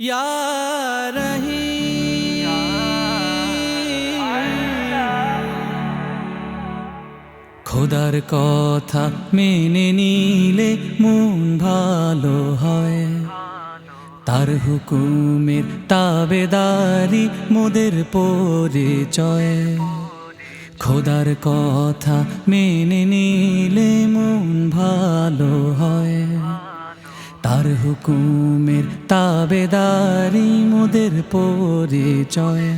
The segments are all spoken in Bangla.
या रही খোদার কথা মেনে নিলে মন ভালো হয় তার হুকুমের তাবেদারি মোদের পরিচয় খোদার কথা মেনে নিলে মন ভালো হয় তার হুকুমের তাবেদারি মোদের পরিচয়।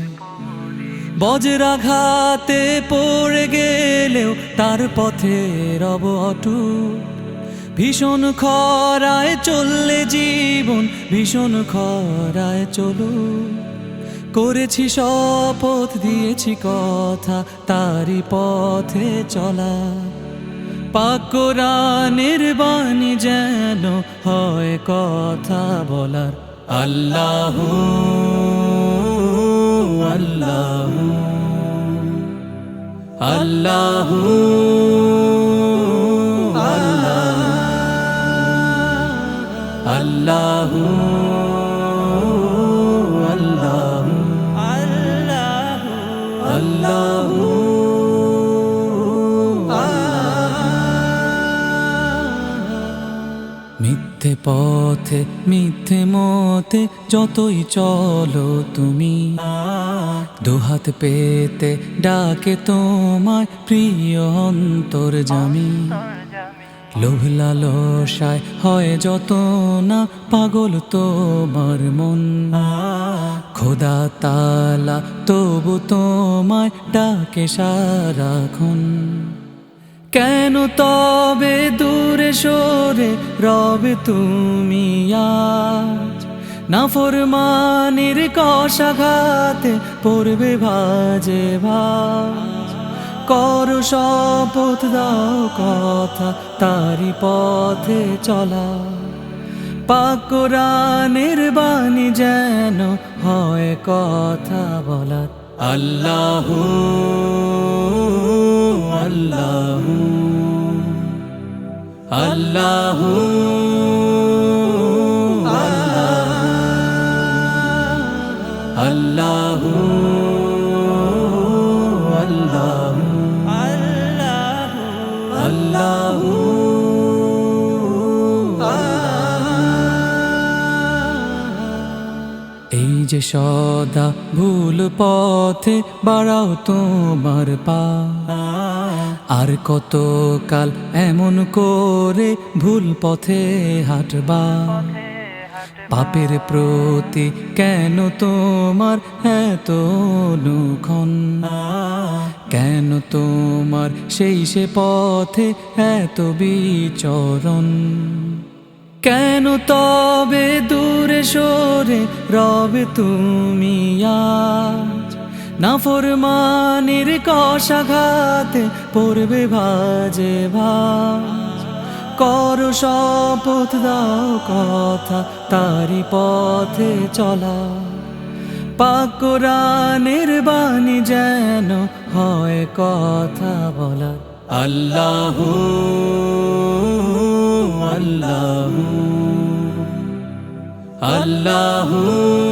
বজ্রাঘাতে পড়ে গেলেও তার পথে রব অটুট ভীষণ খরায় চললে জীবন, ভীষণ খরায় চলো করেছি শপথ, দিয়েছি কথা, তারই পথে চলা। পাকরানের বাণী যেন হয় কথা বলার। আল্লাহ আল্লাহ আল্লাহ আল্লাহ আল্লাহ। পথে, মিথ্যে মতে যতই চলো তুমি। দুহাত পেতে ডাকে তোমায় প্রিয় অন্তর জামি। লোভ লালসায় হয় যত না, পাগল তোমার মন। খোদা তালা তবু তোমায় ডাকে সারাক্ষণ। কেন তবে দূরে সরে রবে তুমি আজ? না ফরমানির কষাঘাতে পড়বে ভাজে ভাজ। কর শপথ, দাও কথা তারি পথে চলা। পাকরানের বাণী যেন হয় কথা আল্লাহ আল্লাহ আল্লাহ আল্লাহ আল্লাহ এই যে সদা ভুল পথে বাড়াও তোমার পা। আর কত কাল এমন করে ভুল পথে হাঁটবা। পাপের প্রতি কেন তোমার এত অনুক্ষণ? কেন তোমার সেই সে পথে এত বিচরণ? কেন তবে দূরে সরে রবে তুমি না ফরমানির কষাঘাতে পড়বে ভাজে ভাজ কর শপথ দাও কথা, তারি পথে চলা। পাকরানের বাণী যেন হয় কথা বলা। আল্লাহ আল্লাহ আল্লাহ।